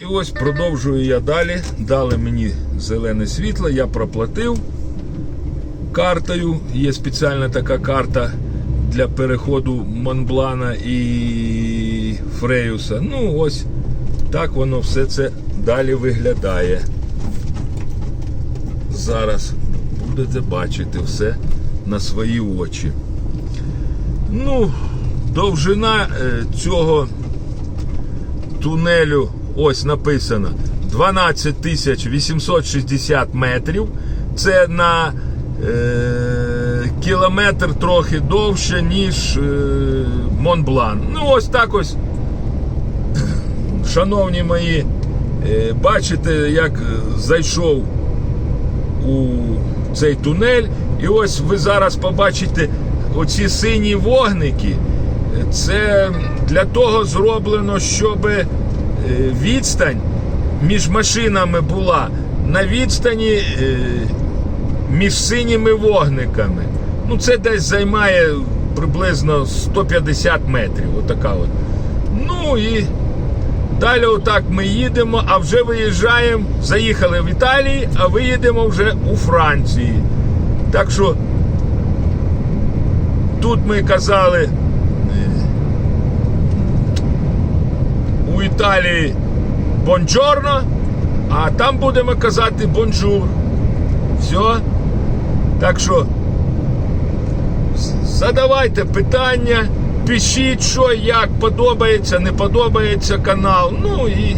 І ось продовжую я далі. Дали мені зелене світло, я проплатив картою. Є спеціальна така карта для переходу Монблана і Фреюса. Ну, ось так воно все це далі виглядає. Зараз будете бачити все на свої очі. Ну, довжина е, цього тунелю, ось написано 12 тисяч 860 метрів. Це на е, кілометр трохи довше, ніж е, Монблан. Ну, ось так ось, шановні мої, е, бачите, як зайшов у цей тунель. І ось ви зараз побачите оці сині вогники. Це для того зроблено, щоб е, відстань між машинами була на відстані е, між синіми вогниками. Ну, це десь займає приблизно 150 метрів. Отака от. Ну і далі отак ми їдемо, а вже виїжджаємо, заїхали в Італії, а виїдемо вже у Франції. Так що тут ми казали е, у Італії бонджорно, а там будемо казати бонжур. Все. Так що задавайте питання, пишіть, що як подобається, не подобається канал. Ну і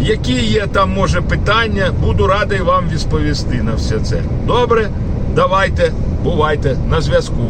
які є там може питання, буду радий вам відповісти на все це. Добре, давайте, бувайте на зв'язку.